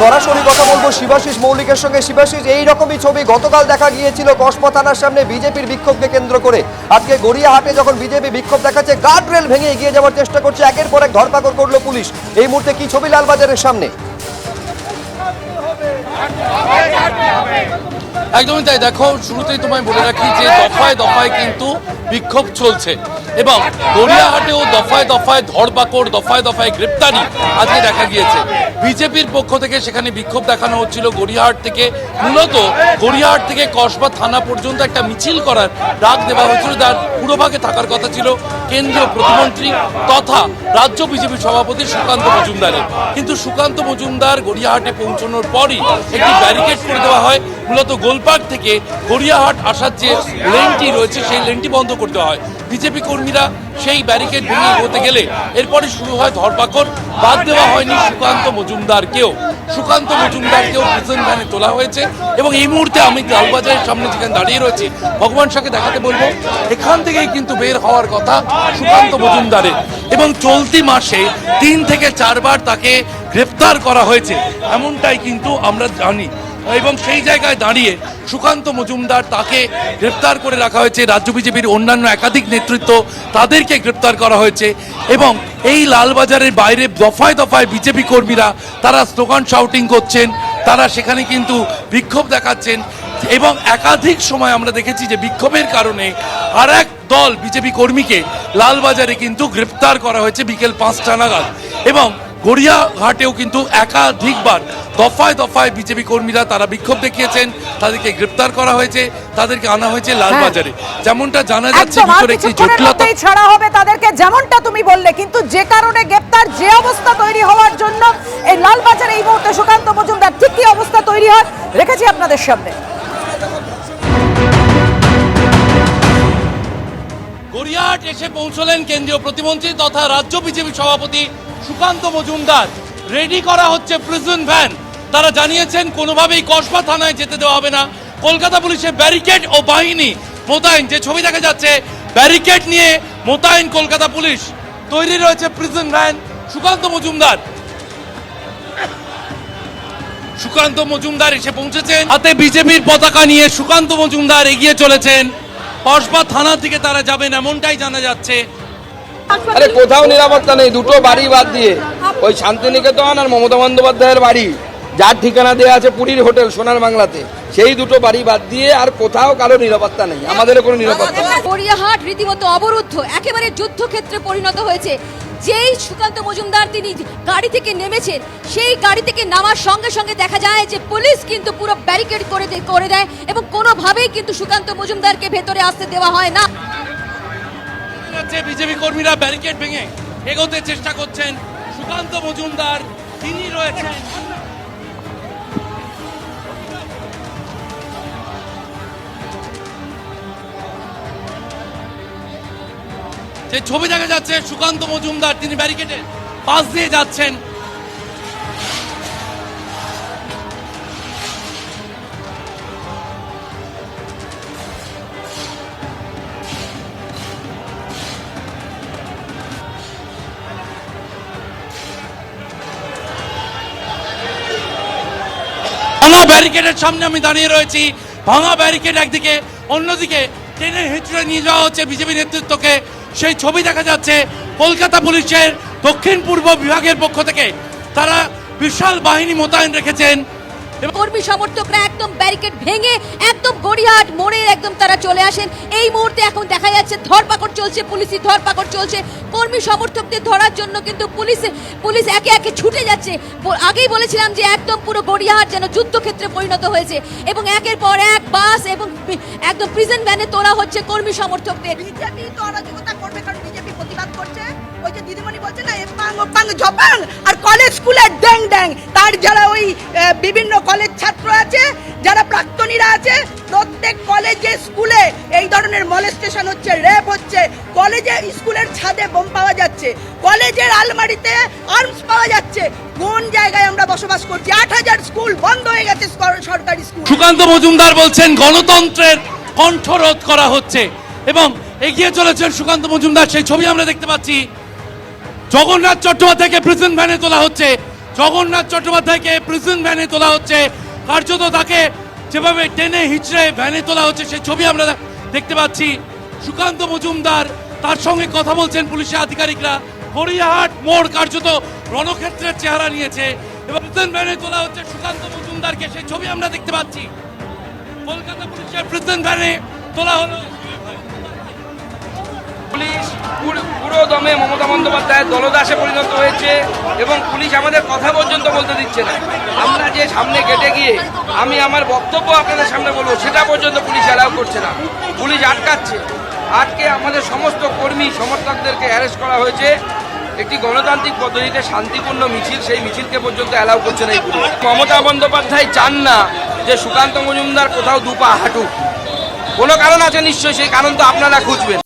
সরাসরি কথা বলব শিবাশিস মৌলিকের সঙ্গে। শিবাশিস, এই রকমই ছবি। গতকাল দেখা গিয়েছিল কসবা থানার সামনে বিজেপির বিক্ষোভকে কেন্দ্র করে। আজকে গড়িয়াহাটে যখন বিজেপি বিক্ষোভ দেখাচ্ছে গার্ড রেল ভেঙে এগিয়ে যাওয়ার চেষ্টা করছে। একের পর এক ধরপাকড় করল পুলিশ। এই মুহূর্তে কি ছবি লালবাজারের সামনে? একদমই তাই। দেখো, শুরুতেই তোমায় বলে রাখি যে দফায় দফায় কিন্তু বিক্ষোভ চলছে। এবং গড়িয়াহাটেও দফায় দফায় ধরপাকড়, দফায় দফায় গ্রেপ্তারি আজকে দেখা গিয়েছে। বিজেপির পক্ষ থেকে সেখানে বিক্ষোভ দেখানো হচ্ছিল গড়িয়াহাট থেকে। মূলত গড়িয়াহাট থেকে কসবা থানা পর্যন্ত একটা মিছিল করার ডাক দেওয়া হয়েছিল যার পুরোভাগে থাকার কথা ছিল কেন্দ্রীয় প্রতিমন্ত্রী তথা রাজ্য বিজেপি সভাপতি সুকান্ত মজুমদারের। কিন্তু সুকান্ত মজুমদার গড়িয়াহাটে পৌঁছানোর পরই একটি ব্যারিকেড করে দেওয়া হয়। মূলত গোলপার্ক থেকে গড়িয়াহাট আসার যে লেনটি রয়েছে, সেই লেনটি বন্ধ করতে হয়। বিজেপি কর্মীরা সেই ব্যারিকেড ভেঙে হতে গেলে এরপরে শুরু হয় ধরপাকড়। বাদ দেওয়া হয়নি সুকান্ত মজুমদারকেও। সুকান্ত মজুমদারকেও প্রিজন ভ্যানে তোলা হয়েছে এবং এই মুহূর্তে আমি লালবাজারের সামনে যেখানে দাঁড়িয়ে রয়েছি, ভগবান শাহকে দেখাতে বলব, এখান থেকেই কিন্তু বের হওয়ার কথা সুকান্ত মজুমদারের। এবং চলতি মাসে তিন থেকে চারবার তাকে গ্রেপ্তার করা হয়েছে, এমনটাই কিন্তু আমরা জানি। এবং সেই জায়গায় দাঁড়িয়ে সুকান্ত মজুমদার তাকে গ্রেপ্তার করে রাখা হয়েছে। রাজ্য বিজেপির অন্যান্য একাধিক নেতৃত্ব তাদেরকে গ্রেপ্তার করা হয়েছে এবং এই লালবাজারের বাইরে দফায় দফায় বিজেপি কর্মীরা তারা স্লোগান শাউটিং করছেন। তারা সেখানে কিন্তু বিক্ষোভ দেখাচ্ছেন এবং একাধিক সময় আমরা দেখেছি যে বিক্ষোভের কারণে আর এক দল বিজেপি কর্মীকে লালবাজারে কিন্তু গ্রেপ্তার করা হয়েছে বিকেল পাঁচটা নাগাদ। এবং গড়িয়াঘাটেও কিন্তু একাধিকবার দফায় দফায় বিজেপি কর্মীরা তারা বিক্ষোভ দেখিয়েছেন তাদেরকে গ্রেপ্তার করা হয়েছে তাদেরকে আনা হয়েছে লালবাজারে। যেমনটা জানা যাচ্ছে ভিতরে একটি জটিলতা ছাড়া হবে তাদেরকে যেমনটা তুমি বললে কিন্তু যে কারণে গ্রেপ্তার যে অবস্থা তৈরি হওয়ার জন্য এই লালবাজারে এই মুহূর্তে সুকান্ত মজুমদার ঠিক কি অবস্থা তৈরি হয়? রেখেছি আপনাদের সামনে। গড়িয়াহাট এসে পৌঁছলেন কেন্দ্রীয় প্রতিমন্ত্রী তথা রাজ্য বিজেপি সভাপতি সুকান্ত মজুমদার রেডি করা হচ্ছে প্রিজন ভ্যান তারা জানিয়েছেন, কোনোভাবেই কসবা থানায় যেতে দেওয়া হবে না। কলকাতা পুলিশের ব্যারিকেড ও বাহিনী মোতায়েন। যে ছবি দেখা যাচ্ছে ব্যারিকেড নিয়ে মোতায়েন কলকাতা পুলিশ। তৈরি রয়েছে প্রিজন ভ্যান সুকান্ত মজুমদার। সুকান্ত মজুমদার এসে পৌঁছেছেন। হাতে বিজেপির পতাকা নিয়ে সুকান্ত মজুমদার এগিয়ে চলেছেন। কসবা থানা থেকে তারা যাবেন, এমনটাই জানা যাচ্ছে। আরে কোথাও নিরাপত্তা নেই দুটো বাড়ি বাদ দিয়ে। ওই শান্তিনিকেতন আর মমতা বন্দ্যোপাধ্যায়ের বাড়ি। যার ঠিকানা দেওয়া আছে পুরীর হোটেল সোনার বাংলাতে। সেই দুটো বাড়ি বাদ দিয়ে আর কোথাও কারও নিরাপত্তা নেই। আমাদেরও কোনো নিরাপত্তা নেই। গড়িয়াহাট রীতিমতো অবরুদ্ধ একেবারে যুদ্ধক্ষেত্রে পরিণত হয়েছে। যেই সুকান্ত মজুমদার তিনি গাড়ি থেকে নেমেছেন সেই গাড়ি থেকে নামার সঙ্গে সঙ্গে দেখা যায় যে পুলিশ কিন্তু পুরো ব্যারিকেড করে করে দেয় এবং কোনোভাবেই কিন্তু সুকান্ত মজুমদারকে ভেতরে আসতে দেওয়া হয় না। যাচ্ছে বিজেপি কর্মীরা ব্যারিকেড ভেঙে। এগোতে চেষ্টা করছেন সুকান্ত মজুমদার, তিনি রয়েছেন। যে ছবি দেখা যাচ্ছে, সুকান্ত মজুমদার, তিনি ব্যারিকেডের পাশ দিয়ে যাচ্ছেন। ভাঙা ব্যারিকেডের সামনে আমি দাঁড়িয়ে রয়েছি। ভাঙা ব্যারিকেড একদিকে, অন্যদিকে ট্রেনের হেঁচড়ে নিয়ে যাওয়া হচ্ছে বিজেপি নেতৃত্বকে। সেই ছবি দেখা যাচ্ছে কলকাতা পুলিশের দক্ষিণ পূর্ব বিভাগের পক্ষ থেকে। তারা বিশাল বাহিনী মোতায়েন রেখেছেন। কর্মী সমর্থকরা একদম ব্যারিকেড ভেঙে একদম গড়িয়াহাট মোড়ে একদম তারা চলে আসেন। এই মুহূর্তে এখন দেখা যাচ্ছে ধরপাকড় চলছে, পুলিশি ধরপাকড় চলছে। কর্মী সমর্থকদের ধরার জন্য কিন্তু পুলিশ পুলিশ একে একে ছুটে যাচ্ছে। আগেই বলেছিলাম যে একদম পুরো গড়িয়াহাট যেন যুদ্ধক্ষেত্রে পরিণত হয়েছে এবং একের পর এক বাস এবং একদম প্রিজন ভ্যানে তোলা হচ্ছে কর্মী সমর্থকদের। বিজেপি তো অরাজকতা করবে, কারণ বিজেপি প্রতিবাদ করছে। ওই যে দিদিমণি বলছে না এপাং ওপাং ঝপাং, আর কলেজ স্কুলে ড্যাং ড্যাং। তার যারা ওই বিভিন্ন কলেজ ছাত্র আছে, যারা প্রাক্তনীরা আছে, প্রত্যেক কলেজে স্কুলে এই ধরনের মলেস্টেশন হচ্ছে রেপ হচ্ছে। কলেজে স্কুলের ছাদে বোম পাওয়া যাচ্ছে। কলেজের আলমারিতে আর্মস পাওয়া যাচ্ছে। কোন জায়গায় আমরা বসবাস করছি? আট হাজার স্কুল বন্ধ হয়ে গেছে সরকারি স্কুল। সুকান্ত মজুমদার বলছেন, গণতন্ত্রের কণ্ঠরোধ করা হচ্ছে। এবং এগিয়ে চলেছেন সুকান্ত মজুমদার, সেই ছবি আমরা দেখতে পাচ্ছি। জগন্নাথ চট্টোপাধ্যায়কে প্রিজন ভ্যানে তোলা হচ্ছে। জগন্নাথ চট্টোপাধ্যায়কে প্রিজন ভ্যানে তোলা হচ্ছে। কার্যত তাকে যেভাবে টেনে হিচড়ে ভ্যানে তোলা হচ্ছে সেই ছবি আমরা দেখতে পাচ্ছি। সুকান্ত মজুমদার তার সঙ্গে কথা বলছেন পুলিশের আধিকারিকরা। গড়িয়াহাট মোড় কার্যত রণক্ষেত্রের চেহারা নিয়েছে। এবং প্রিজন ভ্যানে তোলা হচ্ছে সুকান্ত মজুমদারকে, সেই ছবি আমরা দেখতে পাচ্ছি। কলকাতা পুলিশের প্রিজন ভ্যানে তোলা হলো। পুলিশ, পুরো- দমে মমতা বন্দ্যোপাধ্যায়ের দলদাসে পরিণত হয়েছে এবং পুলিশ আমাদের কথা পর্যন্ত বলতে দিচ্ছে না। আমরা যে সামনে গেটে গিয়ে আমি আমার বক্তব্য আপনাদের সামনে বলব, সেটা পর্যন্ত পুলিশ অ্যালাউ করছে না। পুলিশ আটকাচ্ছে। আটকে আমাদের সমস্ত কর্মী, সমর্থকদেরকে অ্যারেস্ট করা হয়েছে। একটি গণতান্ত্রিক পদ্ধতিতে শান্তিপূর্ণ মিছিল, সেই মিছিলকে পর্যন্ত অ্যালাউ করছে না মমতা বন্দ্যোপাধ্যায় চান না যে সুকান্ত মজুমদার কোথাও দুপা হাঁটুক। কোনো কারণ আছে নিশ্চয়ই, সেই কারণ তো আপনারা খুঁজবেন।